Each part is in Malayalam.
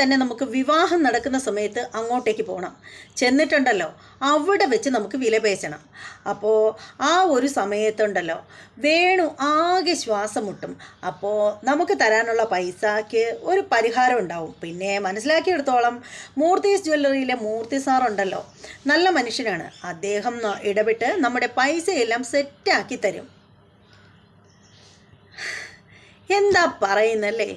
തന്നെ നമുക്ക് വിവാഹം നടക്കുന്ന സമയത്ത് അങ്ങോട്ടേക്ക് പോകണം ചെന്നിട്ടുണ്ടല്ലോ. അവിടെ വെച്ച് നമുക്ക് വിലപേശണം അപ്പോൾ ആ ഒരു സമയത്തുണ്ടല്ലോ. വേണു ആകെ ശ്വാസം മുട്ടും അപ്പോൾ നമുക്ക് തരാനുള്ള പൈസയ്ക്ക് ഒരു പരിഹാരം ഉണ്ടാവും. പിന്നെ മനസ്സിലാക്കിയെടുത്തോളം മൂർത്തീസ് ജ്വല്ലറിയിലെ മൂർത്തി സാറുണ്ടല്ലോ നല്ല മനുഷ്യനാണ്. അദ്ദേഹം ഇടപെട്ട് നമ്മുടെ പൈസയെല്ലാം സെറ്റാക്കി തരും. എന്താ പറയുന്നല്ലേ?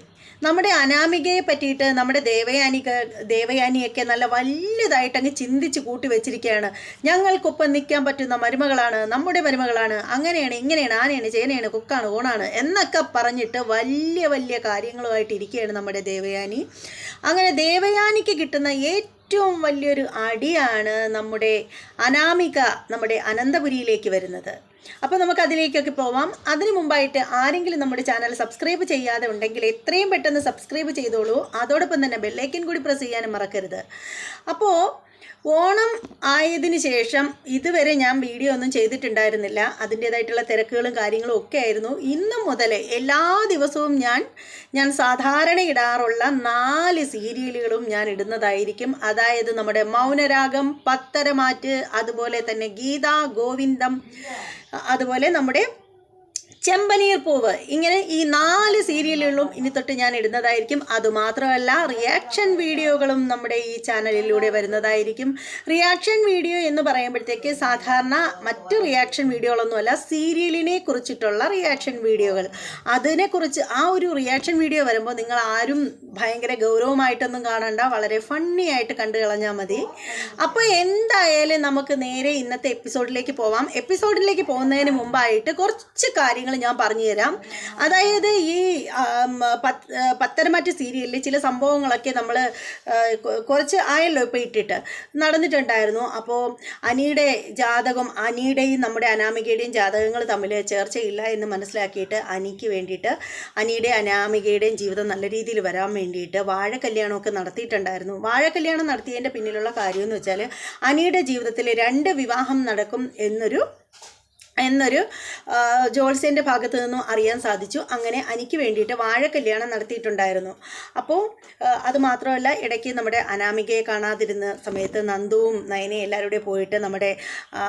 നമ്മുടെ അനാമികയെ പറ്റിയിട്ട് നമ്മുടെ ദേവയാനിക ദേവയാനിയൊക്കെ നല്ല വലുതായിട്ട് അങ്ങ് ചിന്തിച്ച് കൂട്ടി വെച്ചിരിക്കുകയാണ്. ഞങ്ങൾക്കൊപ്പം നിൽക്കാൻ പറ്റുന്ന മരുമകളാണ് നമ്മുടെ മരുമകളാണ്. അങ്ങനെയാണ് ഇങ്ങനെയാണ് ആനയാണ് ചേനയാണ് കുക്കാണ് ഓണാണ് എന്നൊക്കെ പറഞ്ഞിട്ട് വലിയ വലിയ കാര്യങ്ങളുമായിട്ട് ഇരിക്കുകയാണ് നമ്മുടെ ദേവയാനി. അങ്ങനെ ദേവയാനിക്ക് കിട്ടുന്ന ഏറ്റവും വലിയൊരു അടിയാണ് നമ്മുടെ അനാമിക നമ്മുടെ അനന്തപുരിയിലേക്ക് വരുന്നത്. അപ്പോൾ നമുക്ക് അതിലേക്കൊക്കെ പോവാം. അതിനു മുമ്പായിട്ട് ആരെങ്കിലും നമ്മുടെ ചാനൽ സബ്സ്ക്രൈബ് ചെയ്യാതെ ഉണ്ടെങ്കിൽ എത്രയും പെട്ടെന്ന് സബ്സ്ക്രൈബ് ചെയ്തോളൂ. അതോടൊപ്പം തന്നെ ബെല്ലൈക്കൻ കൂടി പ്രസ് ചെയ്യാനും മറക്കരുത്. അപ്പോൾ ഓണം ആയതിനു ശേഷം ഇതുവരെ ഞാൻ വീഡിയോ ഒന്നും ചെയ്തിട്ടുണ്ടായിരുന്നില്ല. അതിന്റേതായിട്ടുള്ള തിരക്കുകളും കാര്യങ്ങളും ഒക്കെ ആയിരുന്നു. ഇന്ന് മുതൽ എല്ലാ ദിവസവും ഞാൻ ഞാൻ സാധാരണ ഇടാറുള്ള നാല് സീരിയലുകളും ഞാൻ ഇടുന്നതായിരിക്കും. അതായത് നമ്മുടെ മൗനരാഗം പത്തരമാറ്റ് അതുപോലെ തന്നെ ഗീത ഗോവിന്ദം അതുപോലെ നമ്മുടെ ചെമ്പനീർ പൂവ്. ഇങ്ങനെ ഈ നാല് സീരിയലുകളും ഇനി തൊട്ട് ഞാൻ ഇടുന്നതായിരിക്കും. അതുമാത്രമല്ല റിയാക്ഷൻ വീഡിയോകളും നമ്മുടെ ഈ ചാനലിലൂടെ വരുന്നതായിരിക്കും. റിയാക്ഷൻ വീഡിയോ എന്ന് പറയുമ്പോഴത്തേക്ക് സാധാരണ മറ്റ് റിയാക്ഷൻ വീഡിയോകളൊന്നുമല്ല സീരിയലിനെ കുറിച്ചിട്ടുള്ള റിയാക്ഷൻ വീഡിയോകൾ അതിനെക്കുറിച്ച് ആ ഒരു റിയാക്ഷൻ വീഡിയോ വരുമ്പോൾ നിങ്ങൾ ആരും ഭയങ്കര ഗൗരവമായിട്ടൊന്നും കാണണ്ട വളരെ ഫണ്ണി ആയിട്ട് കണ്ടു കളഞ്ഞാൽ മതി. അപ്പോൾ എന്തായാലും നമുക്ക് നേരെ ഇന്നത്തെ എപ്പിസോഡിലേക്ക് പോവാം. എപ്പിസോഡിലേക്ക് പോകുന്നതിന് മുമ്പായിട്ട് കുറച്ച് കാര്യങ്ങൾ ഞാൻ പറഞ്ഞു തരാം അതായത് ഈ ആം, പത്ത് ആ, പത്തരമാറ്റ് സീരിയലിൽ ചില സംഭവങ്ങളൊക്കെ നമ്മൾ കുറച്ച് ആയല്ലോ ഇപ്പോൾ ഇട്ടിട്ട്. നടന്നിട്ടുണ്ടായിരുന്നു. അപ്പോൾ അനിയുടെ ജാതകം അനിയുടെയും നമ്മുടെ അനാമികയുടെയും ജാതകങ്ങൾ തമ്മിൽ ചേർച്ചയില്ല എന്ന് മനസ്സിലാക്കിയിട്ട് അനിക്ക് വേണ്ടിയിട്ട് അനിയുടെ അനാമികയുടെയും ജീവിതം നല്ല രീതിയിൽ വരാൻ വേണ്ടിയിട്ട് വാഴ കല്യാണമൊക്കെ നടത്തിയിട്ടുണ്ടായിരുന്നു. വാഴ കല്യാണം നടത്തിയതിന്റെ പിന്നിലുള്ള കാര്യം എന്ന് വെച്ചാൽ അനിയുടെ ജീവിതത്തിൽ രണ്ട് വിവാഹം നടക്കും എന്നൊരു എന്നൊരു ആ, ഭാഗത്തു നിന്നും അറിയാൻ സാധിച്ചു. അങ്ങനെ അനിക്ക് വേണ്ടിയിട്ട് വാഴ കല്യാണം നടത്തിയിട്ടുണ്ടായിരുന്നു. അപ്പോൾ അതുമാത്രമല്ല അത് മാത്രമല്ല ഇടയ്ക്ക് നമ്മുടെ അനാമികയെ കാണാതിരുന്ന സമയത്ത് നന്ദുവും നയനയും എല്ലാവരും പോയിട്ട് നമ്മുടെ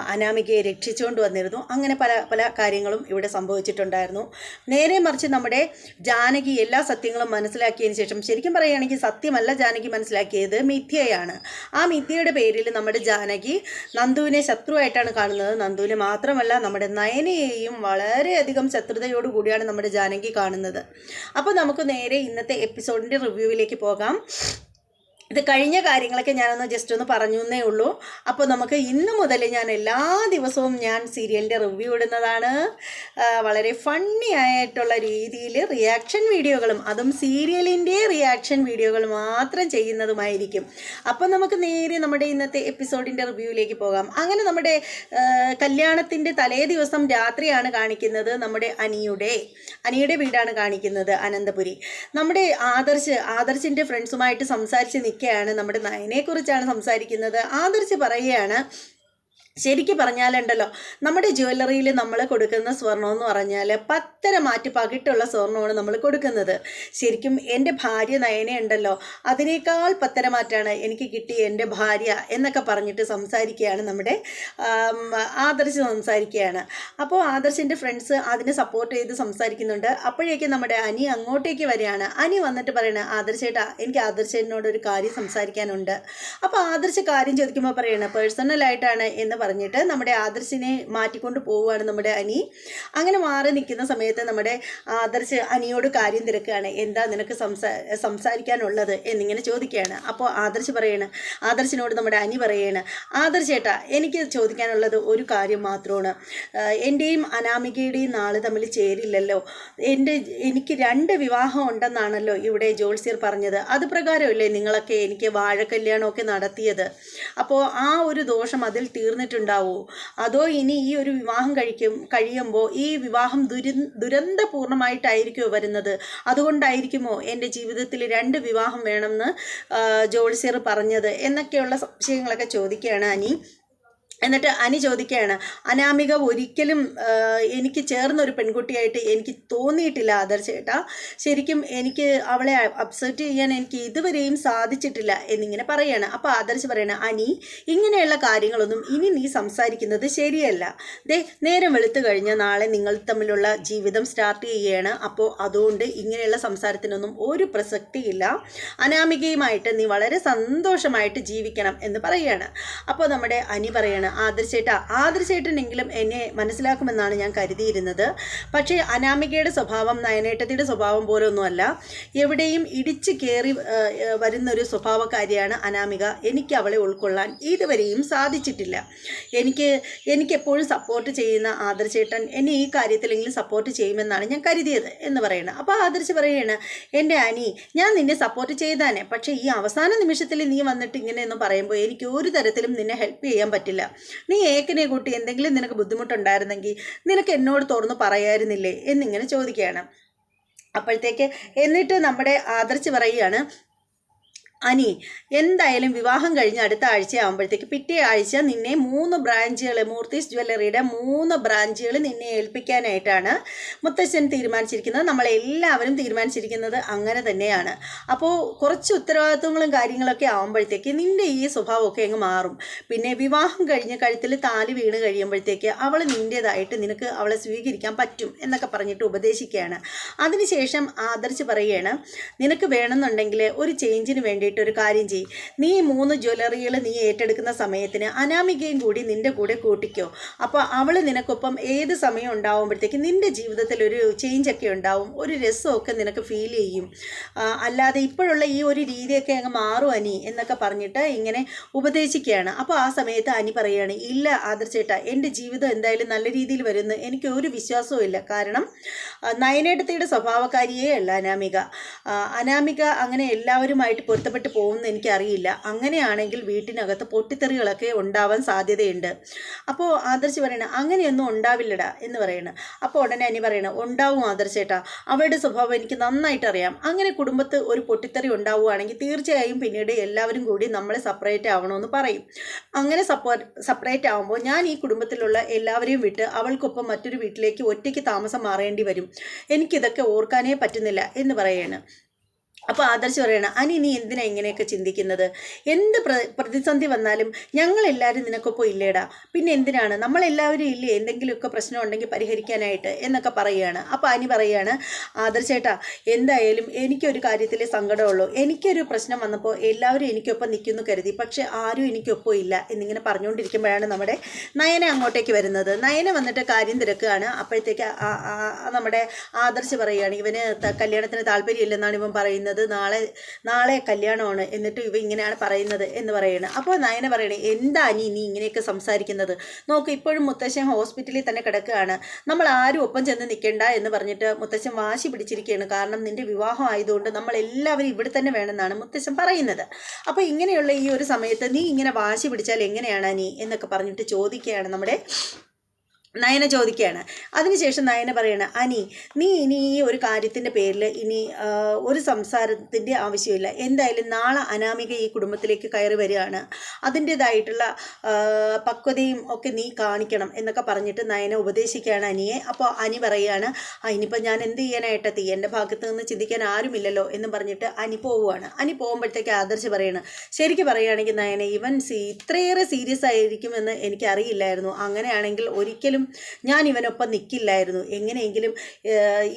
അനാമികയെ രക്ഷിച്ചുകൊണ്ട് വന്നിരുന്നു. അങ്ങനെ പല പല കാര്യങ്ങളും ഇവിടെ സംഭവിച്ചിട്ടുണ്ടായിരുന്നു. നേരെ മറിച്ച് നമ്മുടെ ജാനകി എല്ലാ സത്യങ്ങളും മനസ്സിലാക്കിയതിന് ശേഷം ശരിക്കും പറയുകയാണെങ്കിൽ സത്യമല്ല ജാനകി മനസ്സിലാക്കിയത് മിഥ്യയാണ്. ആ മിഥ്യയുടെ പേരിൽ നമ്മുടെ ജാനകി നന്ദുവിനെ ശത്രുവായിട്ടാണ് കാണുന്നത്. നന്ദുവിനെ മാത്രമല്ല നമ്മുടെ നയനയെയും വളരെയധികം ശത്രുതയോടു കൂടിയാണ് നമ്മുടെ ജാനകി കാണുന്നത്. അപ്പോൾ നമുക്ക് നേരെ ഇന്നത്തെ എപ്പിസോഡിന്റെ റിവ്യൂവിലേക്ക് പോകാം. ഇത് കഴിഞ്ഞ കാര്യങ്ങളൊക്കെ ഞാനൊന്ന് ജസ്റ്റ് ഒന്ന് പറഞ്ഞു എന്നേ ഉള്ളൂ. അപ്പോൾ നമുക്ക് ഇന്ന് മുതൽ ഞാൻ എല്ലാ ദിവസവും ഞാൻ സീരിയലിന്റെ റിവ്യൂ ഇടുന്നതാണ്. വളരെ ഫണ്ണി ആയിട്ടുള്ള രീതിയിൽ റിയാക്ഷൻ വീഡിയോകളും അതും സീരിയലിന്റെ റിയാക്ഷൻ വീഡിയോകൾ മാത്രം ചെയ്യുന്നതുമായിരിക്കും. അപ്പോൾ നമുക്ക് നേരെ നമ്മുടെ ഇന്നത്തെ എപ്പിസോഡിന്റെ റിവ്യൂവിലേക്ക് പോകാം. അങ്ങനെ നമ്മുടെ കല്യാണത്തിന്റെ തലേ ദിവസം രാത്രിയാണ് കാണിക്കുന്നത് നമ്മുടെ അനിയുടെ. അനിയുടെ വീടാണ് കാണിക്കുന്നത് അനന്തപുരി. നമ്മുടെ ആദർശ് ആദർശിന്റെ ഫ്രണ്ട്സുമായിട്ട് സംസാരിച്ച് നിൽക്കുകയാണ് നമ്മുടെ നയനെക്കുറിച്ചാണ് സംസാരിക്കുന്നത്. ആദർശ് പറയുകയാണ് ശരിക്കും പറഞ്ഞാലുണ്ടല്ലോ നമ്മുടെ ജ്വല്ലറിയിൽ നമ്മൾ കൊടുക്കുന്ന സ്വർണം എന്ന് പറഞ്ഞാൽ പത്തര മാറ്റി പകിട്ടുള്ള സ്വർണമാണ് നമ്മൾ കൊടുക്കുന്നത്. ശരിക്കും എന്റെ ഭാര്യ നയനയുണ്ടല്ലോ അതിനേക്കാൾ പത്തര മാറ്റാണ് എനിക്ക് കിട്ടിയ എന്റെ ഭാര്യ എന്നൊക്കെ പറഞ്ഞിട്ട് സംസാരിക്കുകയാണ് നമ്മുടെ ആദർശ് സംസാരിക്കുകയാണ്. അപ്പോൾ ആദർശിന്റെ ഫ്രണ്ട്സ് അതിനെ സപ്പോർട്ട് ചെയ്ത് സംസാരിക്കുന്നുണ്ട്. അപ്പോഴേക്കും നമ്മുടെ അനി അങ്ങോട്ടേക്ക് വരികയാണ്. അനി വന്നിട്ട് പറയണ ആദർശേട്ടാ എനിക്ക് ആദർശേട്ടനോട് ഒരു കാര്യം സംസാരിക്കാനുണ്ട്. അപ്പോൾ ആദർശ് കാര്യം ചോദിക്കുമ്പോൾ പറയണ പേഴ്സണലായിട്ടാണ് എന്ന് പറഞ്ഞിട്ട് നമ്മുടെ ആദർശിനെ മാറ്റിക്കൊണ്ട് പോവുകയാണ് നമ്മുടെ അനി. അങ്ങനെ മാറി നിൽക്കുന്ന സമയത്ത് നമ്മുടെ ആദർശ് അനിയോട് കാര്യം തിരക്കുകയാണ്. എന്താ നിനക്ക് സംസാ സംസാരിക്കാനുള്ളത് എന്നിങ്ങനെ ചോദിക്കുകയാണ്. അപ്പോൾ ആദർശ് പറയാണ് ആദർശിനോട് നമ്മുടെ അനി പറയാണ് ആദർശേട്ടാ എനിക്ക് ചോദിക്കാനുള്ളത് ഒരു കാര്യം മാത്രമാണ്. എന്റെയും അനാമികയുടെയും നാൾ തമ്മിൽ ചേരില്ലല്ലോ. എന്റെ എനിക്ക് രണ്ട് വിവാഹം ഉണ്ടെന്നാണല്ലോ ഇവിടെ ജോത്സ്യർ പറഞ്ഞത്. അത് പ്രകാരമല്ലേ നിങ്ങളൊക്കെ എനിക്ക് വാഴ കല്യാണമൊക്കെ നടത്തിയത്? അപ്പോൾ ആ ഒരു ദോഷം അതിൽ തീർന്നിട്ടുണ്ടാവോ അതോ ഇനി ഈ ഒരു വിവാഹം കഴിക്കും കഴിയുമ്പോൾ ഈ വിവാഹം ദുരി ദുരന്തപൂർണമായിട്ടായിരിക്കുമോ വരുന്നത്? അതുകൊണ്ടായിരിക്കുമോ എന്റെ ജീവിതത്തിൽ രണ്ട് വിവാഹം വേണമെന്ന് ജോൾസിയർ പറഞ്ഞത്? എന്നൊക്കെയുള്ള സംശയങ്ങളൊക്കെ ചോദിക്കുകയാണ് അനി. എന്നിട്ട് അനി ചോദിക്കുകയാണ് അനാമിക ഒരിക്കലും എനിക്ക് ചേർന്ന ഒരു പെൺകുട്ടിയായിട്ട് എനിക്ക് തോന്നിയിട്ടില്ല ആദർശേട്ടാ ശരിക്കും എനിക്ക് അവളെ അപ്സെറ്റ് ചെയ്യാൻ എനിക്ക് ഇതുവരെയും സാധിച്ചിട്ടില്ല എന്നിങ്ങനെ പറയാണ്. അപ്പോൾ ആദർശ് പറയണ അനി ഇങ്ങനെയുള്ള കാര്യങ്ങളൊന്നും ഇനി നീ സംസാരിക്കുന്നത് ശരിയല്ല. ദേ നേരം വെളുത്തു കഴിഞ്ഞാൽ നാളെ നിങ്ങൾ തമ്മിലുള്ള ജീവിതം സ്റ്റാർട്ട് ചെയ്യുകയാണ്. അപ്പോൾ അതുകൊണ്ട് ഇങ്ങനെയുള്ള സംസാരത്തിനൊന്നും ഒരു പ്രസക്തിയില്ല അനാമികയുമായിട്ട് നീ വളരെ സന്തോഷമായിട്ട് ജീവിക്കണം എന്ന് പറയുകയാണ് അപ്പോൾ നമ്മുടെ അനി പറയാണ് ആദർശേട്ട. ആദർശേട്ടനെങ്കിലും എന്നെ മനസ്സിലാക്കുമെന്നാണ് ഞാൻ കരുതിയിരുന്നത്. പക്ഷേ അനാമികയുടെ സ്വഭാവം നയനേട്ടത്തിയുടെ സ്വഭാവം പോലൊന്നുമല്ല. എവിടെയും ഇടിച്ച് കയറി വരുന്നൊരു സ്വഭാവക്കാരിയാണ് അനാമിക. എനിക്ക് അവളെ ഉൾക്കൊള്ളാൻ ഇതുവരെയും സാധിച്ചിട്ടില്ല. എനിക്ക് എനിക്കെപ്പോഴും സപ്പോർട്ട് ചെയ്യുന്ന ആദർശേട്ടൻ എന്നെ ഈ കാര്യത്തിലെങ്കിലും സപ്പോർട്ട് ചെയ്യുമെന്നാണ് ഞാൻ കരുതിയത് എന്ന് പറയുന്നത് അപ്പോൾ ആദർശ് പറയുകയാണ് എന്റെ അനി ഞാൻ നിന്നെ സപ്പോർട്ട് ചെയ്താനേ. പക്ഷേ ഈ അവസാന നിമിഷത്തിൽ നീ വന്നിട്ട് ഇങ്ങനെയൊന്നും പറയുമ്പോൾ എനിക്ക് ഒരു തരത്തിലും നിന്നെ ഹെൽപ്പ് ചെയ്യാൻ പറ്റില്ല. നീ ഏക്കനെ കൂട്ടി എന്തെങ്കിലും നിനക്ക് ബുദ്ധിമുട്ടുണ്ടായിരുന്നെങ്കിൽ നിനക്ക് എന്നോട് തുറന്നു പറയായിരുന്നില്ലേ എന്നിങ്ങനെ ചോദിക്കുകയാണ്. അപ്പോഴത്തേക്ക് എന്നിട്ട് നമ്മുടെ ആദർശ് പറയുകയാണ് അനി എന്തായാലും വിവാഹം കഴിഞ്ഞ് അടുത്ത ആഴ്ച ആകുമ്പോഴത്തേക്ക് പിറ്റേ ആഴ്ച നിന്നെ മൂന്ന് ബ്രാഞ്ചുകൾ മൂർത്തീസ് ജ്വല്ലറിയുടെ മൂന്ന് ബ്രാഞ്ചുകൾ നിന്നെ ഏൽപ്പിക്കാനായിട്ടാണ് മുത്തച്ഛൻ തീരുമാനിച്ചിരിക്കുന്നത്. നമ്മളെല്ലാവരും തീരുമാനിച്ചിരിക്കുന്നത് അങ്ങനെ തന്നെയാണ്. അപ്പോൾ കുറച്ച് ഉത്തരവാദിത്വങ്ങളും കാര്യങ്ങളൊക്കെ ആകുമ്പോഴത്തേക്ക് നിന്റെ ഈ സ്വഭാവമൊക്കെ അങ്ങ് മാറും. പിന്നെ വിവാഹം കഴിഞ്ഞ് കഴുത്തിൽ താലി വീണ് കഴിയുമ്പോഴത്തേക്ക് അവൾ നിന്റേതായിട്ട് നിനക്ക് അവളെ സ്വീകരിക്കാൻ പറ്റും എന്നൊക്കെ പറഞ്ഞിട്ട് ഉപദേശിക്കുകയാണ്. അതിനുശേഷം ആദർശ് പറയുകയാണ് നിനക്ക് വേണമെന്നുണ്ടെങ്കിൽ ഒരു ചേഞ്ചിന് ഒരു കാര്യം ചെയ്യും. നീ മൂന്ന് ജ്വല്ലറികൾ നീ ഏറ്റെടുക്കുന്ന സമയത്തിന് അനാമികയും കൂടി നിന്റെ കൂടെ കൂട്ടിക്കോ. അപ്പോൾ അവൾ നിനക്കൊപ്പം ഏത് സമയം ഉണ്ടാവുമ്പോഴത്തേക്ക് നിന്റെ ജീവിതത്തിൽ ഒരു ചേഞ്ചൊക്കെ ഉണ്ടാവും. ഒരു രസമൊക്കെ നിനക്ക് ഫീൽ ചെയ്യും. അല്ലാതെ ഇപ്പോഴുള്ള ഈ ഒരു രീതിയൊക്കെ അങ്ങ് മാറും അനി എന്നൊക്കെ പറഞ്ഞിട്ട് ഇങ്ങനെ ഉപദേശിക്കുകയാണ്. അപ്പോൾ ആ സമയത്ത് അനി പറയുകയാണ് ഇല്ല ആദർശേട്ട എന്റെ ജീവിതം എന്തായാലും നല്ല രീതിയിൽ വരുന്നു. എനിക്ക് ഒരു വിശ്വാസവും ഇല്ല. കാരണം നയനേട്ടത്തിയുടെ സ്വഭാവക്കാരിയേ അല്ല അനാമിക. അനാമിക അങ്ങനെ എല്ലാവരുമായിട്ട് പൊരുത്തപ്പെട്ട് പോകുമെന്ന് എനിക്കറിയില്ല. അങ്ങനെയാണെങ്കിൽ വീട്ടിനകത്ത് പൊട്ടിത്തെറികളൊക്കെ ഉണ്ടാവാൻ സാധ്യതയുണ്ട്. അപ്പോൾ ആദർശ് പറയണ അങ്ങനെയൊന്നും ഉണ്ടാവില്ലടാ എന്ന് പറയണ. അപ്പോൾ ഉടനെ അനി പറയണ ഉണ്ടാവും ആദർശേട്ടാ അവരുടെ സ്വഭാവം എനിക്ക് നന്നായിട്ട് അറിയാം. അങ്ങനെ കുടുംബത്ത് ഒരു പൊട്ടിത്തെറി ഉണ്ടാവുകയാണെങ്കിൽ തീർച്ചയായും പിന്നീട് എല്ലാവരും കൂടി നമ്മളെ സെപ്പറേറ്റ് ആവണമെന്ന് പറയും. അങ്ങനെ സപ്പോ സെപ്പറേറ്റ് ആവുമ്പോൾ ഞാൻ ഈ കുടുംബത്തിലുള്ള എല്ലാവരെയും വിട്ട് അവൾക്കൊപ്പം മറ്റൊരു വീട്ടിലേക്ക് ഒറ്റയ്ക്ക് താമസം മാറേണ്ടി വരും. എനിക്കിതൊക്കെ ഓർക്കാനേ പറ്റുന്നില്ല എന്ന് പറയാണ്. അപ്പോൾ ആദർശ് പറയണം അനി നീ എന്തിനാ ഇങ്ങനെയൊക്കെ ചിന്തിക്കുന്നത്? എന്ത് പ്ര പ്രതിസന്ധി വന്നാലും ഞങ്ങളെല്ലാവരും നിനക്കൊപ്പം ഇല്ലേടാ. പിന്നെ എന്തിനാണ്? നമ്മളെല്ലാവരും ഇല്ലേ? എന്തെങ്കിലുമൊക്കെ പ്രശ്നം ഉണ്ടെങ്കിൽ പരിഹരിക്കാനായിട്ട് എന്നൊക്കെ പറയുകയാണ്. അപ്പോൾ അനി പറയുകയാണ് ആദർശേട്ടാ എന്തായാലും എനിക്കൊരു കാര്യത്തിലെ സങ്കടമുള്ളൂ. എനിക്കൊരു പ്രശ്നം വന്നപ്പോൾ എല്ലാവരും എനിക്കൊപ്പം നിൽക്കുന്നു കരുതി. പക്ഷേ ആരും എനിക്കൊപ്പം ഇല്ല എന്നിങ്ങനെ പറഞ്ഞുകൊണ്ടിരിക്കുമ്പോഴാണ് നമ്മുടെ നയന അങ്ങോട്ടേക്ക് വരുന്നത്. നയന വന്നിട്ട് കാര്യം തിരക്കുകയാണ്. അപ്പോഴത്തേക്ക് നമ്മുടെ ആദർശ് പറയുകയാണ് ഇവന് കല്യാണത്തിന് താല്പര്യമില്ലെന്നാണ് ഇവൻ പറയുന്നത്. നാളെ നാളെ കല്യാണമാണ് എന്നിട്ട് ഇവ ഇങ്ങനെയാണ് പറയുന്നത് എന്ന് പറയുന്നത് അപ്പോൾ നയന പറയണേ എന്താ നീ നീ ഇങ്ങനെയൊക്കെ സംസാരിക്കുന്നത്? നോക്ക് ഇപ്പോഴും മുത്തശ്ശൻ ഹോസ്പിറ്റലിൽ തന്നെ കിടക്കുകയാണ്. നമ്മൾ ആരും ഒപ്പം ചെന്ന് നിൽക്കേണ്ട എന്ന് പറഞ്ഞിട്ട് മുത്തശ്ശൻ വാശി പിടിച്ചിരിക്കുകയാണ്. കാരണം നിന്റെ വിവാഹം ആയതുകൊണ്ട് നമ്മൾ എല്ലാവരും ഇവിടെ തന്നെ വേണമെന്നാണ് മുത്തശ്ശൻ പറയുന്നത്. അപ്പോൾ ഇങ്ങനെയുള്ള ഈ ഒരു സമയത്ത് നീ ഇങ്ങനെ വാശി പിടിച്ചാൽ എങ്ങനെയാണ് നീ എന്നൊക്കെ പറഞ്ഞിട്ട് ചോദിക്കുകയാണ് നമ്മുടെ നയന ചോദിക്കുകയാണ്. അതിനുശേഷം നയന പറയണ അനി നീ ഇനി ഈ ഒരു കാര്യത്തിന്റെ പേരിൽ ഇനി ഒരു സംസാരത്തിന്റെ ആവശ്യമില്ല. എന്തായാലും നാളെ അനാമിക ഈ കുടുംബത്തിലേക്ക് കയറി വരികയാണ്. അതിന്റേതായിട്ടുള്ള പക്വതയും ഒക്കെ നീ കാണിക്കണം എന്നൊക്കെ പറഞ്ഞിട്ട് നയന ഉപദേശിക്കുകയാണ് അനിയെ. അപ്പോൾ അനി പറയുകയാണ് ഇനിയിപ്പോൾ ഞാൻ എന്ത് ചെയ്യാനായിട്ട് തീ? എന്റെ ഭാഗത്ത് നിന്ന് ചിന്തിക്കാൻ ആരുമില്ലല്ലോ എന്ന് പറഞ്ഞിട്ട് അനി പോവുകയാണ് അനി പോകുമ്പോഴത്തേക്ക് ആദർശ് പറയണം ശരിക്കും പറയുകയാണെങ്കിൽ നയന ഇവൻ സീ ഇത്രയേറെ സീരിയസ് ആയിരിക്കുമെന്ന് എനിക്കറിയില്ലായിരുന്നു. അങ്ങനെയാണെങ്കിൽ ഒരിക്കലും ഞാൻ ഇവനൊപ്പം നിൽക്കില്ലായിരുന്നു എങ്ങനെയെങ്കിലും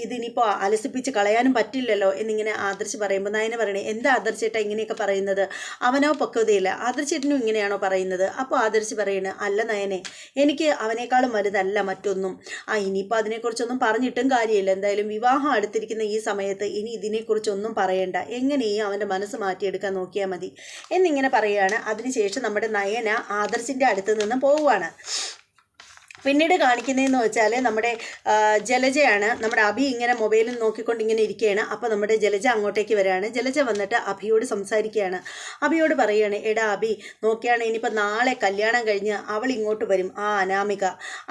ഇതിനിപ്പോൾ അലസിപ്പിച്ച് കളയാനും പറ്റില്ലല്ലോ എന്നിങ്ങനെ ആദർശ് പറയുമ്പോൾ നയന പറയണേ എന്താ ആദർശേട്ടാ ഇങ്ങനെയൊക്കെ പറയുന്നത്? അവനോ പക്വതയില്ല. ആദർശേട്ടനും ഇങ്ങനെയാണോ പറയുന്നത്? അപ്പോൾ ആദർശ് പറയണ അല്ല നയനെ എനിക്ക് അവനേക്കാളും വലുതല്ല മറ്റൊന്നും. ആ ഇനിയിപ്പോൾ അതിനെക്കുറിച്ചൊന്നും പറഞ്ഞിട്ടും കാര്യമില്ല. എന്തായാലും വിവാഹം അടുത്തിരിക്കുന്ന ഈ സമയത്ത് ഇനി ഇതിനെക്കുറിച്ചൊന്നും പറയണ്ട. എങ്ങനെയും അവന്റെ മനസ്സ് മാറ്റിയെടുക്കാൻ നോക്കിയാൽ മതി. എന്നിങ്ങനെ പറയുകയാണ് അതിനുശേഷം നമ്മുടെ നയന ആദർശിന്റെ അടുത്ത് നിന്ന് പോവുകയാണ് പിന്നീട് കാണിക്കുന്നതെന്ന് വെച്ചാൽ നമ്മുടെ ജലജയാണ്. നമ്മുടെ അഭി ഇങ്ങനെ മൊബൈലിൽ നോക്കിക്കൊണ്ട് ഇങ്ങനെ ഇരിക്കുകയാണ്. അപ്പോൾ നമ്മുടെ ജലജ അങ്ങോട്ടേക്ക് വരികയാണ്. ജലജ വന്നിട്ട് അഭിയോട് സംസാരിക്കുകയാണ്. അഭിയോട് പറയുകയാണ് എടാ അഭി നോക്കിയാണ് ഇനിയിപ്പോൾ നാളെ കല്യാണം കഴിഞ്ഞ് അവൾ ഇങ്ങോട്ട് വരും. ആ അനാമിക.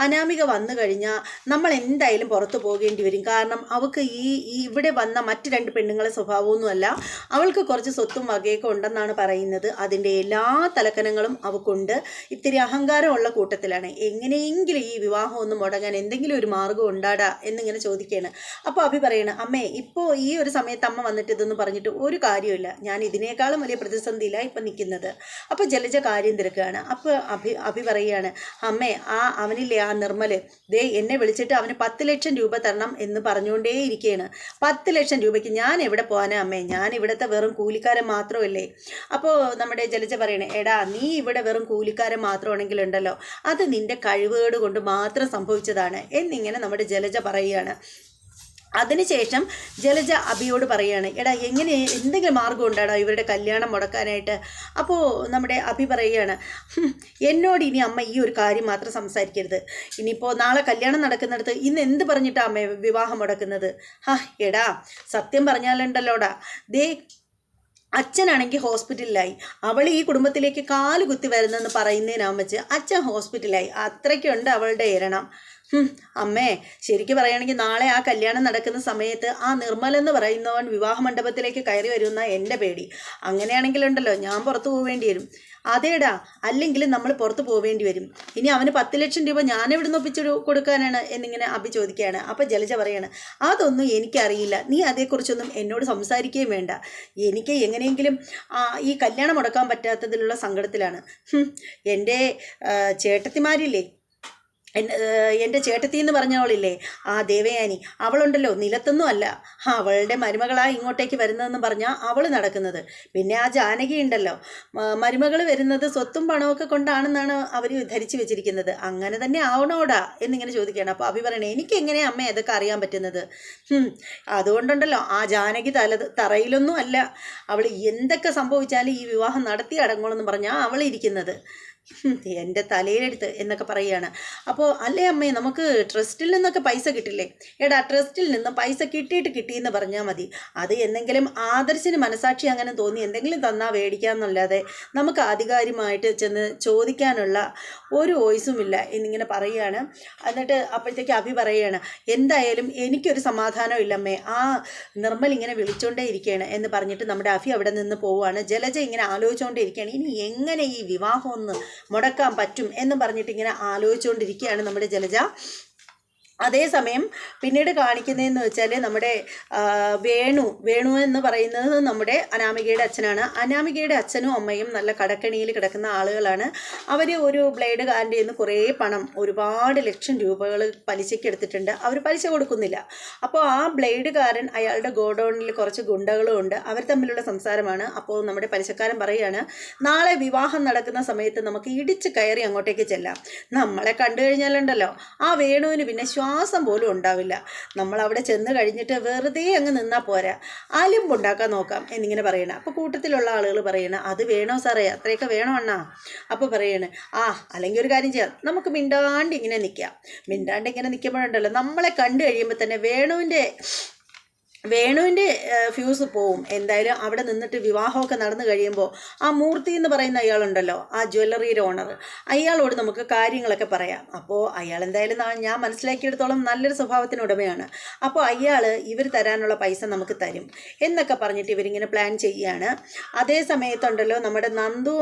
അനാമിക വന്നു കഴിഞ്ഞാൽ നമ്മൾ എന്തായാലും പുറത്തു പോകേണ്ടി വരും. കാരണം അവൾക്ക് ഈ ഇവിടെ വന്ന മറ്റ് രണ്ട് പെണ്ണുങ്ങളെ സ്വഭാവമൊന്നുമല്ല. അവൾക്ക് കുറച്ച് സ്വത്തും വകയൊക്കെ ഉണ്ടെന്നാണ് പറയുന്നത്. അതിന്റെ എല്ലാ തലക്കനങ്ങളും അവൾക്കുണ്ട് ഇത്തിരി അഹങ്കാരമുള്ള കൂട്ടത്തിലാണ്. എങ്ങനെയെങ്കിലും ഈ വിവാഹം ഒന്ന് മുടങ്ങാൻ എന്തെങ്കിലും ഒരു മാർഗം ഉണ്ടാടാ എന്നിങ്ങനെ ചോദിക്കുകയാണ്. അപ്പോൾ അഭി പറയണ അമ്മേ ഇപ്പോൾ ഈ ഒരു സമയത്ത് അമ്മ വന്നിട്ട് ഇതൊന്നും പറഞ്ഞിട്ട് ഒരു കാര്യമില്ല ഞാൻ ഇതിനേക്കാളും വലിയ പ്രതിസന്ധിയിലാണ് ഇപ്പം നിൽക്കുന്നത്. അപ്പോൾ ജലജ കാര്യം തിരക്കുകയാണ്. അപ്പോൾ അഭി അഭി പറയുകയാണ് അമ്മേ ആ അവനില്ലേ ആ നിർമ്മൽ ദേ എന്നെ വിളിച്ചിട്ട് അവന് പത്ത് ലക്ഷം രൂപ തരണം എന്ന് പറഞ്ഞുകൊണ്ടേ ഇരിക്കുകയാണ്. പത്ത് ലക്ഷം രൂപയ്ക്ക് ഞാൻ എവിടെ പോകാനാ അമ്മേ? ഞാൻ ഇവിടുത്തെ വെറും കൂലിക്കാരൻ മാത്രമല്ലേ? അപ്പോൾ നമ്മുടെ ജലജ പറയണേ എടാ നീ ഇവിടെ വെറും കൂലിക്കാരൻ മാത്രമാണെങ്കിൽ ഉണ്ടല്ലോ അത് നിന്റെ കഴിവുകേട് മാത്രം സംഭവിച്ചതാണ് എന്നിങ്ങനെ നമ്മുടെ ജലജ പറയുകയാണ്. അതിനുശേഷം ജലജ അബിയോട് പറയാണ് എടാ എങ്ങനെ എന്തെങ്കിലും മാർഗം ഉണ്ടാടോ ഇവരുടെ കല്യാണം മുടക്കാനായിട്ട്? അപ്പോൾ നമ്മുടെ അഭി പറയുകയാണ് "ഹും, എന്നോട് ഇനി അമ്മ ഈ ഒരു കാര്യം മാത്രം സംസാരിക്കരുത്. ഇനിയിപ്പോൾ നാളെ കല്യാണം നടക്കുന്നിടത്ത് ഇന്ന് എന്ത് പറഞ്ഞിട്ടാണ് അമ്മ വിവാഹം മുടക്കുന്നത്? ഹാ എടാ സത്യം പറഞ്ഞാലുണ്ടല്ലോടാ. ദേ അച്ഛനാണെങ്കിൽ ഹോസ്പിറ്റലിലായി. അവൾ ഈ കുടുംബത്തിലേക്ക് കാൽ കുത്തി വരുന്നെന്ന് പറയുന്നതിനാൻ വെച്ച് അച്ഛൻ ഹോസ്പിറ്റലായി അത്രയ്ക്കുണ്ട് അവളുടെ ഇരണം അമ്മേ ശരിക്കും പറയുകയാണെങ്കിൽ നാളെ ആ കല്യാണം നടക്കുന്ന സമയത്ത് ആ നിർമ്മൽ എന്ന് പറയുന്നവൻ വിവാഹ മണ്ഡപത്തിലേക്ക് കയറി വരുന്ന എന്റെ പേടി. അങ്ങനെയാണെങ്കിലുണ്ടല്ലോ ഞാൻ പുറത്തു പോകേണ്ടി വരും. അതേടാ അല്ലെങ്കിൽ നമ്മൾ പുറത്ത് പോവേണ്ടി വരും. ഇനി അവന് പത്ത് ലക്ഷം രൂപ ഞാൻ എവിടെ ഒപ്പിച്ച് കൊടുക്കാനാണ് എന്നിങ്ങനെ അഭി ചോദിക്കുകയാണ്. അപ്പോൾ ജലജ പറയാണ് അതൊന്നും എനിക്കറിയില്ല. നീ അതേക്കുറിച്ചൊന്നും എന്നോട് സംസാരിക്കുകയും വേണ്ട. എനിക്ക് എങ്ങനെയെങ്കിലും ഈ കല്യാണം മുടക്കാൻ പറ്റാത്തതിലുള്ള സങ്കടത്തിലാണ്. എന്റെ ചേട്ടത്തിമാരില്ലേ? എന്റെ ചേട്ടത്തി എന്ന് പറഞ്ഞവളില്ലേ ആ ദേവയാനി അവളുണ്ടല്ലോ നിലത്തൊന്നും അല്ല. അവളുടെ മരുമകളായി ഇങ്ങോട്ടേക്ക് വരുന്നതെന്ന് പറഞ്ഞാൽ അവൾ നടക്കുന്നത്. പിന്നെ ആ ജാനകി ഉണ്ടല്ലോ. മരുമകൾ വരുന്നത് സ്വത്തും പണമൊക്കെ കൊണ്ടാണെന്നാണ് അവർ ധരിച്ചു വെച്ചിരിക്കുന്നത്. അങ്ങനെ തന്നെ ആവണോടാ എന്നിങ്ങനെ ചോദിക്കുകയാണ്. അപ്പോൾ അഭി പറയണേ എനിക്ക് എങ്ങനെയാ അമ്മ ഇതൊക്കെ അറിയാൻ പറ്റുന്നത്? അതുകൊണ്ടുണ്ടല്ലോ ആ ജാനകി തല തറയിലൊന്നും അല്ല. അവൾ എന്തൊക്കെ സംഭവിച്ചാലും ഈ വിവാഹം നടത്തി അടങ്ങണമെന്ന് പറഞ്ഞാൽ ഹും, എന്റെ തലയിലെടുത്ത് എന്നൊക്കെ പറയുകയാണ്. അപ്പോൾ അല്ലേ അമ്മേ നമുക്ക് ട്രസ്റ്റിൽ നിന്നൊക്കെ പൈസ കിട്ടില്ലേ? എടാ ട്രസ്റ്റിൽ നിന്ന് പൈസ കിട്ടിയിട്ട് കിട്ടിയെന്ന് പറഞ്ഞാൽ മതി. അത് എന്തെങ്കിലും ആദർശിന് മനസാക്ഷി അങ്ങനെ തോന്നി എന്തെങ്കിലും തന്നാൽ മേടിക്കാമെന്നല്ലാതെ നമുക്ക് ആധികാരികമായിട്ട് ചെന്ന് ചോദിക്കാനുള്ള ഒരു വോയിസും ഇല്ല എന്നിങ്ങനെ പറയുകയാണ്. എന്നിട്ട് അപ്പോഴത്തേക്ക് അഭി പറയുകയാണ് എന്തായാലും എനിക്കൊരു സമാധാനം ഇല്ലമ്മേ ആ നിർമ്മൽ ഇങ്ങനെ വിളിച്ചുകൊണ്ടേ ഇരിക്കുകയാണ് എന്ന് പറഞ്ഞിട്ട് നമ്മുടെ അഭി അവിടെ നിന്ന് പോവുകയാണ്. ജലജ ഇങ്ങനെ ആലോചിച്ചുകൊണ്ടേ ഇരിക്കുകയാണ്. ഇനി എങ്ങനെ ഈ വിവാഹം ഒന്ന് മുടക്കാൻ പറ്റും എന്നും പറഞ്ഞിട്ട് ഇങ്ങനെ ആലോചിച്ചുകൊണ്ടിരിക്കുകയാണ് നമ്മുടെ ജലജ. അതേസമയം പിന്നീട് കാണിക്കുന്നതെന്ന് വെച്ചാൽ നമ്മുടെ വേണു വേണു എന്ന് പറയുന്നത് നമ്മുടെ അനാമികയുടെ അച്ഛനാണ്. അനാമികയുടെ അച്ഛനും അമ്മയും നല്ല കടക്കണിയിൽ കിടക്കുന്ന ആളുകളാണ്. അവർ ഒരു ബ്ലേഡ് കാരന്റെ നിന്ന് കുറേ പണം ഒരുപാട് ലക്ഷം രൂപകൾ പലിശയ്ക്ക് എടുത്തിട്ടുണ്ട്. അവർ പലിശ കൊടുക്കുന്നില്ല. അപ്പോൾ ആ ബ്ലേഡ് ബ്ലേഡുകാരൻ അയാളുടെ ഗോഡൗണിൽ കുറച്ച് ഗുണ്ടകളും ഉണ്ട്. അവർ തമ്മിലുള്ള സംസാരമാണ്. അപ്പോൾ നമ്മുടെ പലിശക്കാരൻ പറയുകയാണ് നാളെ വിവാഹം നടക്കുന്ന സമയത്ത് നമുക്ക് ഇടിച്ച് കയറി അങ്ങോട്ടേക്ക് ചെല്ലാം. നമ്മളെ കണ്ടു കഴിഞ്ഞാലുണ്ടല്ലോ ആ വേണുവിന് പിന്നെ പോലും ഉണ്ടാവില്ല. നമ്മൾ അവിടെ ചെന്ന് കഴിഞ്ഞിട്ട് വെറുതെ അങ്ങ് നിന്നാൽ പോരാ. അലിമ്പുണ്ടാക്കാൻ നോക്കാം എന്നിങ്ങനെ പറയണം. അപ്പോൾ കൂട്ടത്തിലുള്ള ആളുകൾ പറയണം അത് വേണോ സാറേ? അത്രയൊക്കെ വേണോ അണ്ണാ? അപ്പോൾ പറയണ് ആ അല്ലെങ്കിൽ ഒരു കാര്യം ചെയ്യാം. നമുക്ക് മിണ്ടാണ്ട് ഇങ്ങനെ നിൽക്കാം മിണ്ടാണ്ട് ഇങ്ങനെ നിൽക്കുമ്പോഴുണ്ടല്ലോ നമ്മളെ കണ്ടു കഴിയുമ്പോൾ തന്നെ വേണുവിന്റെ വേണുവിന്റെ ഫ്യൂസ് പോവും. എന്തായാലും അവിടെ നിന്നിട്ട് വിവാഹമൊക്കെ നടന്നു കഴിയുമ്പോൾ ആ മൂർത്തി എന്ന് പറയുന്ന അയാളുണ്ടല്ലോ ആ ജ്വല്ലറിയുടെ ഓണർ അയാളോട് നമുക്ക് കാര്യങ്ങളൊക്കെ പറയാം. അപ്പോൾ അയാൾ എന്തായാലും ഞാൻ മനസ്സിലാക്കിയെടുത്തോളം നല്ലൊരു സ്വഭാവത്തിന് ഉടമയാണ്. അപ്പോൾ അയാൾ ഇവർ തരാനുള്ള പൈസ നമുക്ക് തരും എന്നൊക്കെ പറഞ്ഞിട്ട് ഇവരിങ്ങനെ പ്ലാൻ ചെയ്യുകയാണ് അതേ സമയത്തുണ്ടല്ലോ നമ്മുടെ നന്ദു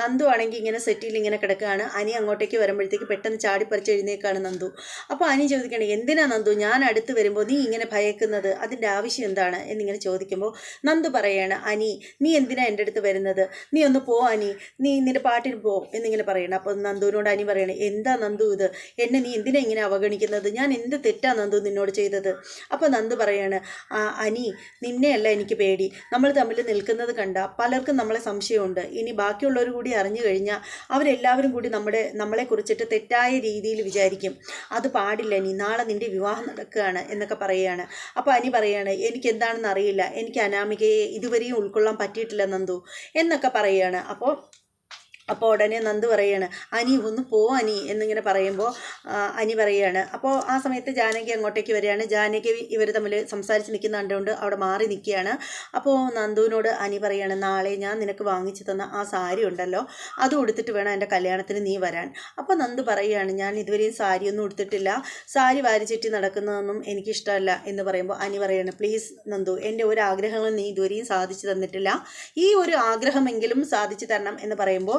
നന്ദു ആണെങ്കിൽ ഇങ്ങനെ സെറ്റിൽ ഇങ്ങനെ കിടക്കുകയാണ്. അനി അങ്ങോട്ടേക്ക് വരുമ്പോഴത്തേക്ക് പെട്ടെന്ന് ചാടിപ്പറിച്ച് എഴുന്നേക്കാണ് നന്ദു. അപ്പോൾ അനി ചോദിക്കണേ എന്തിനാ നന്ദു? ഞാൻ അടുത്ത് വരുമ്പോൾ നീ ഇങ്ങനെ ഭയക്കുന്നത്? അതിന്റെ ആവശ്യം എന്താണ് എന്നിങ്ങനെ ചോദിക്കുമ്പോൾ നന്ദു പറയാണ് അനി നീ എന്തിനാ എന്റെ അടുത്ത് വരുന്നത്? നീ ഒന്ന് പോ അനി. നീ നിന്റെ പാട്ടിന് പോ എന്നിങ്ങനെ പറയണം. അപ്പോൾ നന്ദുവിനോട് അനി പറയണേ എന്താ നന്ദു ഇത്? എന്നെ നീ എന്തിനാ ഇങ്ങനെ അവഗണിക്കുന്നത്? ഞാൻ എന്ത് തെറ്റാ നന്ദു നിന്നോട് ചെയ്തത്? അപ്പോൾ നന്ദു പറയാണ് "ആ, അനി നിന്നെയല്ല എനിക്ക് പേടി. നമ്മൾ തമ്മിൽ നിൽക്കുന്നത് കണ്ട പലർക്കും നമ്മളെ സംശയമുണ്ട്. ഇനി ബാക്കിയുള്ളവർ കൂടി അറിഞ്ഞു കഴിഞ്ഞാൽ അവരെല്ലാവരും കൂടി നമ്മുടെ നമ്മളെ കുറിച്ചിട്ട് തെറ്റായ രീതിയിൽ വിചാരിക്കും. അത് പാടില്ല നീ നാളെ നിന്റെ വിവാഹം നടക്കുകയാണ് എന്നൊക്കെ പറയുകയാണ്. അപ്പോൾ അനി പറയാണ് എനിക്ക് എന്താണെന്ന് അറിയില്ല. എനിക്ക് അനാമികയെ ഇതുവരെയും ഉൾക്കൊള്ളാൻ പറ്റിയിട്ടില്ല നന്ദു എന്നൊക്കെ പറയുകയാണ് അപ്പോൾ അപ്പോൾ ഉടനെ നന്ദു പറയാണ് അനി ഒന്ന് പോ അനി എന്നിങ്ങനെ പറയുമ്പോൾ അനി പറയാണ്. അപ്പോൾ ആ സമയത്ത് ജാനകി അങ്ങോട്ടേക്ക് വരികയാണ്. ജാനകി ഇവർ തമ്മിൽ സംസാരിച്ച് നിൽക്കുന്ന കണ്ടുകൊണ്ട് അവിടെ മാറി നിൽക്കുകയാണ് അപ്പോൾ നന്ദുവിനോട് അനി പറയാണ് നാളെ ഞാൻ നിനക്ക് വാങ്ങിച്ചു തന്ന ആ സാരി ഉണ്ടല്ലോ അത് ഉടുത്തിട്ട് വേണം എന്റെ കല്യാണത്തിന് നീ വരാൻ. അപ്പോൾ നന്ദു പറയുകയാണ് ഞാൻ ഇതുവരെയും സാരിയൊന്നും ഉടുത്തിട്ടില്ല. സാരി വാരി ചുറ്റി നടക്കുന്നതൊന്നും എനിക്കിഷ്ടമല്ല എന്ന് പറയുമ്പോൾ അനി പറയാണ് പ്ലീസ് നന്ദു എന്റെ ഒരു ആഗ്രഹങ്ങളും നീ ഇതുവരെയും സാധിച്ചു തന്നിട്ടില്ല. ഈ ഒരു ആഗ്രഹമെങ്കിലും സാധിച്ചു തരണം എന്ന് പറയുമ്പോൾ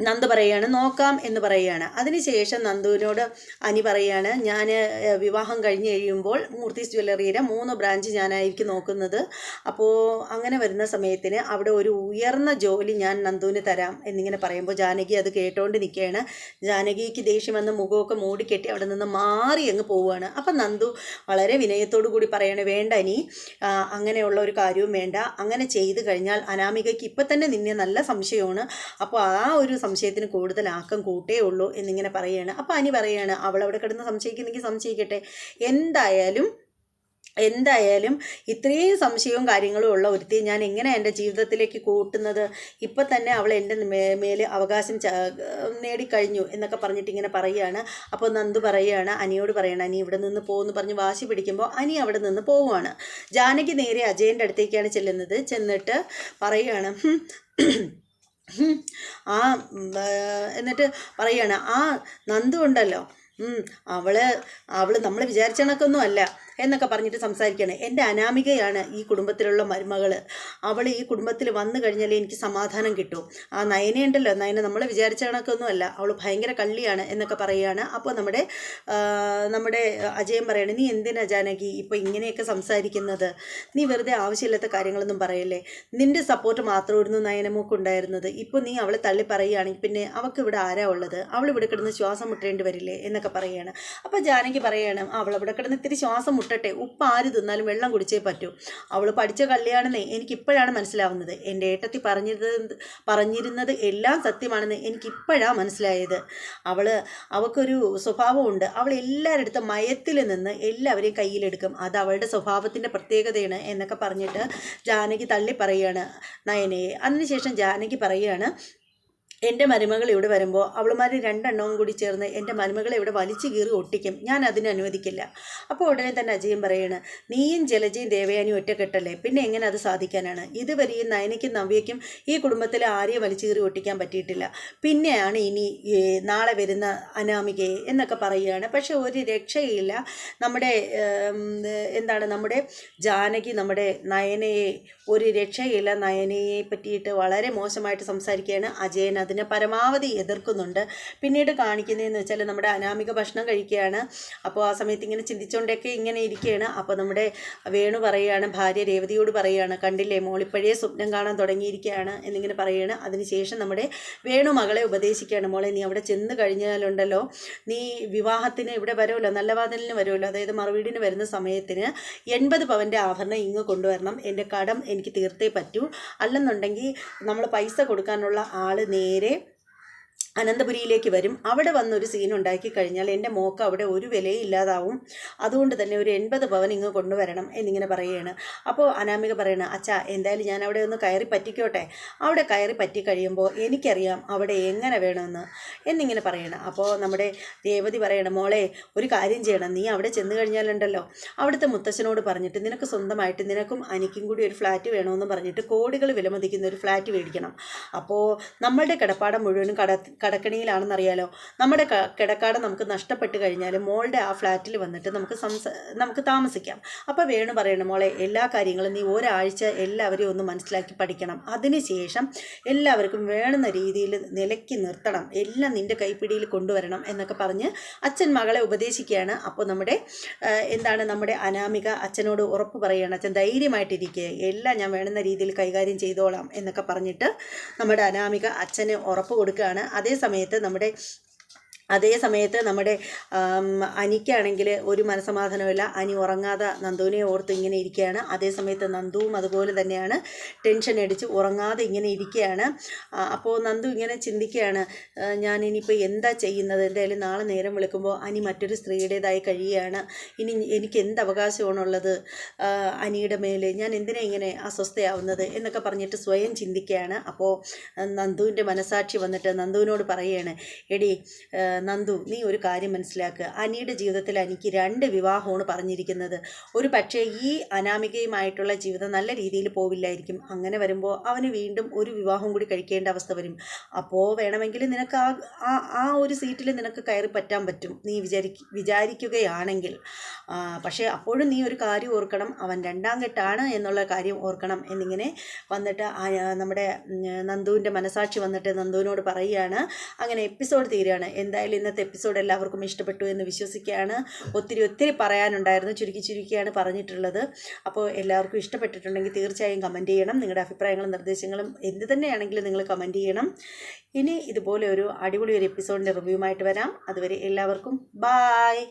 നന്ദു പറയാണ് നോക്കാം എന്ന് പറയുകയാണ്. അതിനുശേഷം നന്ദുവിനോട് അനി പറയാണ് ഞാൻ വിവാഹം കഴിഞ്ഞ് കഴിയുമ്പോൾ മൂർത്തീസ് ജ്വല്ലറിയുടെ മൂന്ന് ബ്രാഞ്ച് ഞാനായിരിക്കും നോക്കുന്നത്. അപ്പോൾ അങ്ങനെ വരുന്ന സമയത്തിന് അവിടെ ഒരു ഉയർന്ന ജോലി ഞാൻ നന്ദുവിന് തരാം എന്നിങ്ങനെ പറയുമ്പോൾ ജാനകി അത് കേട്ടോണ്ട് നിൽക്കുകയാണ്. ജാനകിക്ക് ദേഷ്യം വന്ന് മുഖമൊക്കെ മൂടിക്കെട്ടി അവിടെ നിന്ന് മാറി അങ്ങ് പോവുകയാണ്. അപ്പം നന്ദു വളരെ വിനയത്തോടു കൂടി പറയാണ് വേണ്ട ആ, അങ്ങനെയുള്ള ഒരു കാര്യവും വേണ്ട. അങ്ങനെ ചെയ്തു കഴിഞ്ഞാൽ അനാമികയ്ക്ക് ഇപ്പം തന്നെ നിന്നെ നല്ല സംശയമാണ്. അപ്പോൾ ആ ഒരു സംശയത്തിന് കൂടുതൽ ആക്കം കൂട്ടേ ഉള്ളൂ എന്നിങ്ങനെ പറയുകയാണ്. അപ്പോൾ അനി പറയുകയാണ് അവൾ അവിടെ കിടന്ന് സംശയിക്കുന്നെങ്കിൽ സംശയിക്കട്ടെ. എന്തായാലും എന്തായാലും ഇത്രയും സംശയവും കാര്യങ്ങളും ഉള്ള ഒരുത്തി ഞാൻ എങ്ങനെ എന്റെ ജീവിതത്തിലേക്ക് കൂട്ടുന്നത്? ഇപ്പം തന്നെ അവൾ എന്റെ മേ മേലെ അവകാശം നേടിക്കഴിഞ്ഞു എന്നൊക്കെ പറഞ്ഞിട്ട് ഇങ്ങനെ പറയുകയാണ്. അപ്പോൾ നന്ദു പറയുകയാണ് അനിയോട് പറയണം അനി ഇവിടെ നിന്ന് പോകുമെന്ന് പറഞ്ഞ് വാശി പിടിക്കുമ്പോൾ അനി അവിടെ നിന്ന് പോവുകയാണ്. ജാനകി നേരെ അജയന്റെ അടുത്തേക്കാണ് ചെല്ലുന്നത്. ചെന്നിട്ട് പറയുകയാണ് "ഹും, ഹും, ആ എന്നിട്ട് പറയാണ് ആ നന്ദു ഉണ്ടല്ലോ. അവൾ അവൾ നമ്മൾ വിചാരിച്ച കണക്കൊന്നും അല്ല. എന്നൊക്കെ പറഞ്ഞിട്ട് സംസാരിക്കുകയാണ്. എന്റെ അനാമികയാണ് ഈ കുടുംബത്തിലുള്ള മരുമകൾ അവൾ ഈ കുടുംബത്തിൽ വന്നു കഴിഞ്ഞാൽ എനിക്ക് സമാധാനം കിട്ടും. ആ നയനയുണ്ടല്ലോ നയന നമ്മൾ വിചാരിച്ച കണക്കൊന്നുമല്ല. അവൾ ഭയങ്കര കള്ളിയാണ് എന്നൊക്കെ പറയുകയാണ്. അപ്പോൾ നമ്മുടെ നമ്മുടെ അജയൻ പറയാണ് നീ എന്തിനാ ജാനകി ഇപ്പോൾ ഇങ്ങനെയൊക്കെ സംസാരിക്കുന്നത്? നീ വെറുതെ ആവശ്യമില്ലാത്ത കാര്യങ്ങളൊന്നും പറയല്ലേ? നിന്റെ സപ്പോർട്ട് മാത്രമായിരുന്നു നയനമോക്ക് ഉണ്ടായിരുന്നത് ഇപ്പോൾ നീ അവളെ തള്ളി പറയുകയാണെങ്കിൽ പിന്നെ അവൾക്ക് ഇവിടെ ആരാ ഉള്ളത്? അവൾ ഇവിടെ കിടന്ന് ശ്വാസം മുട്ടേണ്ടി വരില്ലേ? എന്നൊക്കെ പറയുകയാണ്. അപ്പോൾ ജാനകി പറയുകയാണ് അവൾ ഇവിടെ കിടന്ന് ഇത്തിരി ശ്വാസം മുട്ടട്ടെ ഉപ്പ് ആര് തിന്നാലും വെള്ളം കുടിച്ചേ പറ്റൂ. അവൾ പഠിച്ച കള്ളിയാണെന്നേ എനിക്കിപ്പോഴാണ് മനസ്സിലാവുന്നത്. എന്റെ ഏട്ടത്തി പറഞ്ഞിരുന്നത് പറഞ്ഞിരുന്നത് എല്ലാം സത്യമാണെന്ന് എനിക്കിപ്പോഴാണ് മനസ്സിലായത്. അവൾ അവൾക്കൊരു സ്വഭാവമുണ്ട്. അവൾ എല്ലാവരുടെ അടുത്ത് മയത്തിൽ നിന്ന് എല്ലാവരെയും കയ്യിലെടുക്കും. അത് അവളുടെ സ്വഭാവത്തിന്റെ പ്രത്യേകതയാണ് എന്നൊക്കെ പറഞ്ഞിട്ട് ജാനകി തള്ളി പറയുകയാണ്. നയനയെ. അതിനുശേഷം ജാനകി പറയുകയാണ് എന്റെ മരുമകൾ ഇവിടെ വരുമ്പോൾ അവളുമാർ രണ്ടെണ്ണവും കൂടി ചേർന്ന് എന്റെ മരുമകളെ ഇവിടെ വലിച്ചു കീറി ഒട്ടിക്കും. ഞാൻ അതിന് അനുവദിക്കില്ല. അപ്പോൾ ഉടനെ തന്നെ അജയൻ പറയാണ് നീയും ജലജയും ദേവയാനിയും ഒറ്റക്കെട്ടല്ലേ? പിന്നെ എങ്ങനെ അത് സാധിക്കാനാണ്? ഇതുവരെയും നയനയ്ക്കും നവ്യയ്ക്കും ഈ കുടുംബത്തിലെ ആരെയും വലിച്ചു കീറി ഒട്ടിക്കാൻ പറ്റിയിട്ടില്ല. പിന്നെയാണ് ഇനി നാളെ വരുന്ന അനാമികയെ എന്നൊക്കെ പറയുകയാണ്. പക്ഷെ ഒരു രക്ഷയില്ല. നമ്മുടെ എന്താണ് നമ്മുടെ ജാനകി നമ്മുടെ നയനയെ ഒരു രക്ഷയില്ല നയനയെ പറ്റിയിട്ട് വളരെ മോശമായിട്ട് സംസാരിക്കുകയാണ് അജയൻ അതിനെ പരമാവധി എതിർക്കുന്നുണ്ട്. പിന്നീട് കാണിക്കുന്നതെന്ന് വെച്ചാൽ നമ്മുടെ അനാമിക ഭക്ഷണം കഴിക്കുകയാണ്. അപ്പോൾ ആ സമയത്ത് ഇങ്ങനെ ചിന്തിച്ചുകൊണ്ടൊക്കെ ഇങ്ങനെ ഇരിക്കുകയാണ്. അപ്പോൾ നമ്മുടെ വേണു പറയുകയാണ് ഭാര്യ രേവതിയോട് പറയുകയാണ് കണ്ടില്ലേ മോളിപ്പഴേ സ്വപ്നം കാണാൻ തുടങ്ങിയിരിക്കുകയാണ് എന്നിങ്ങനെ പറയുകയാണ്. അതിനുശേഷം നമ്മുടെ വേണു മകളെ ഉപദേശിക്കുകയാണ്. മോളെ നീ അവിടെ ചെന്ന് കഴിഞ്ഞാലുണ്ടല്ലോ നീ വിവാഹത്തിന് ഇവിടെ വരുമല്ലോ നല്ല വാതിലിന് വരുമല്ലോ. അതായത് മറുവീടിന് വരുന്ന സമയത്തിന് എൺപത് പവന്റെ ആഭരണം ഇങ്ങ് കൊണ്ടുവരണം. എന്റെ കടം എനിക്ക് തീർത്തേ പറ്റൂ. അല്ലെന്നുണ്ടെങ്കിൽ നമ്മൾ പൈസ കൊടുക്കാനുള്ള ആൾ നേരെ mere അനന്തപുരിയിലേക്ക് വരും. അവിടെ വന്നൊരു സീൻ ഉണ്ടാക്കി കഴിഞ്ഞാൽ എന്റെ മോക്ക് അവിടെ ഒരു വിലയും ഇല്ലാതാവും. അതുകൊണ്ട് തന്നെ ഒരു എൺപത് പവൻ ഇങ്ങ് കൊണ്ടുവരണം എന്നിങ്ങനെ പറയുകയാണ്. അപ്പോൾ അനാമിക പറയണ അച്ഛാ എന്തായാലും ഞാൻ അവിടെ ഒന്ന് കയറി പറ്റിക്കോട്ടെ. അവിടെ കയറി പറ്റി കഴിയുമ്പോൾ എനിക്കറിയാം അവിടെ എങ്ങനെ വേണമെന്ന്. എന്നിങ്ങനെ പറയണം. അപ്പോൾ നമ്മുടെ രേവതി പറയണം മോളെ ഒരു കാര്യം ചെയ്യണം. നീ അവിടെ ചെന്ന് കഴിഞ്ഞാലുണ്ടല്ലോ. അവിടുത്തെ മുത്തച്ഛനോട് പറഞ്ഞിട്ട് നിനക്ക് സ്വന്തമായിട്ട് നിനക്കും അനിക്കും കൂടി ഒരു ഫ്ലാറ്റ് വേണമെന്ന് പറഞ്ഞിട്ട് കോടികൾ വിലമതിക്കുന്ന ഒരു ഫ്ലാറ്റ് മേടിക്കണം. അപ്പോൾ നമ്മളുടെ കിടപ്പാടം മുഴുവനും കട കടക്കണിയിലാണെന്നറിയാലോ. നമ്മുടെ കിടക്കാട് നമുക്ക് നഷ്ടപ്പെട്ട് കഴിഞ്ഞാൽ മോളുടെ ആ ഫ്ലാറ്റിൽ വന്നിട്ട് നമുക്ക് നമുക്ക് താമസിക്കാം. അപ്പോൾ വേണു പറയണം മോളെ എല്ലാ കാര്യങ്ങളും നീ ഒരാഴ്ച എല്ലാവരെയും ഒന്ന് മനസ്സിലാക്കി പഠിക്കണം. അതിനുശേഷം എല്ലാവർക്കും വേണുന്ന രീതിയിൽ നിലയ്ക്ക് നിർത്തണം. എല്ലാം നിന്റെ കൈപ്പിടിയിൽ കൊണ്ടുവരണം എന്നൊക്കെ പറഞ്ഞ് അച്ഛൻ മകളെ ഉപദേശിക്കുകയാണ്. അപ്പോൾ നമ്മുടെ എന്താണ് നമ്മുടെ അനാമിക അച്ഛനോട് ഉറപ്പ് പറയുകയാണ് അച്ഛൻ ധൈര്യമായിട്ടിരിക്കുക എല്ലാം ഞാൻ വേണ്ടുന്ന രീതിയിൽ കൈകാര്യം ചെയ്തോളാം എന്നൊക്കെ പറഞ്ഞിട്ട് നമ്മുടെ അനാമിക അച്ഛന് ഉറപ്പ് കൊടുക്കുകയാണ്. അതേ സമയത്ത് നമ്മുടെ അതേ സമയത്ത് നമ്മുടെ അനിക്കാണെങ്കിൽ ഒരു മനസമാധാനമില്ല അനി ഉറങ്ങാതെ നന്ദുവിനെ ഓർത്ത് ഇങ്ങനെ ഇരിക്കുകയാണ്. അതേ സമയത്ത് നന്ദുവും അതുപോലെ തന്നെയാണ്. ടെൻഷൻ അടിച്ച് ഉറങ്ങാതെ ഇങ്ങനെ ഇരിക്കുകയാണ്. അപ്പോൾ നന്ദു ഇങ്ങനെ ചിന്തിക്കുകയാണ്. ഞാൻ ഇനിയിപ്പോൾ എന്താ ചെയ്യുന്നത്? എന്തായാലും നാളെ നേരം വിളിക്കുമ്പോൾ അനി മറ്റൊരു സ്ത്രീയുടേതായി കഴിയുകയാണ്. ഇനി എനിക്ക് എന്ത് അവകാശമാണുള്ളത്? അനിയുടെ മേൽ ഞാൻ എന്തിനാ ഇങ്ങനെ അസ്വസ്ഥയാവുന്നത്? എന്നൊക്കെ പറഞ്ഞിട്ട് സ്വയം ചിന്തിക്കുകയാണ്. അപ്പോൾ നന്ദുവിന്റെ മനസാക്ഷി വന്നിട്ട് നന്ദുവിനോട് പറയുകയാണ്. എടി നന്ദു നീ ഒരു കാര്യം മനസ്സിലാക്കുക അനിയുടെ ജീവിതത്തിൽ എനിക്ക് രണ്ട് വിവാഹമാണ് പറഞ്ഞിരിക്കുന്നത്. ഒരു പക്ഷേ ഈ അനാമികയുമായിട്ടുള്ള ജീവിതം നല്ല രീതിയിൽ പോവില്ലായിരിക്കും. അങ്ങനെ വരുമ്പോൾ അവന് വീണ്ടും ഒരു വിവാഹം കൂടി കഴിക്കേണ്ട അവസ്ഥ വരും. അപ്പോൾ വേണമെങ്കിൽ നിനക്ക് ആ ആ ഒരു സീറ്റിൽ നിനക്ക് കയറി പറ്റാൻ പറ്റും. നീ വിചാരി വിചാരിക്കുകയാണെങ്കിൽ. പക്ഷേ അപ്പോഴും നീ ഒരു കാര്യം ഓർക്കണം. അവൻ രണ്ടാം കെട്ടാണ് എന്നുള്ള കാര്യം ഓർക്കണം എന്നിങ്ങനെ വന്നിട്ട് നമ്മുടെ നന്ദുവിന്റെ മനസാക്ഷി വന്നിട്ട് നന്ദുവിനോട് പറയുകയാണ്. അങ്ങനെ എപ്പിസോഡ് തീരുകയാണ്. എന്തായാലും ഇന്നത്തെ എപ്പിസോഡ് എല്ലാവർക്കും ഇഷ്ടപ്പെട്ടു എന്ന് വിശ്വസിക്കുകയാണ്. ഒത്തിരി ഒത്തിരി പറയാനുണ്ടായിരുന്നു. ചുരുക്കി ചുരുക്കിയാണ് പറഞ്ഞിട്ടുള്ളത്. അപ്പോൾ എല്ലാവർക്കും ഇഷ്ടപ്പെട്ടിട്ടുണ്ടെങ്കിൽ തീർച്ചയായും കമന്റ് ചെയ്യണം. നിങ്ങളുടെ അഭിപ്രായങ്ങളും നിർദ്ദേശങ്ങളും എന്ത് തന്നെയാണെങ്കിലും നിങ്ങൾ കമന്റ് ചെയ്യണം. ഇനി ഇതുപോലെ ഒരു അടിപൊളി ഒരു എപ്പിസോഡിന്റെ റിവ്യൂമായിട്ട് വരാം. അതുവരെ എല്ലാവർക്കും ബായ്.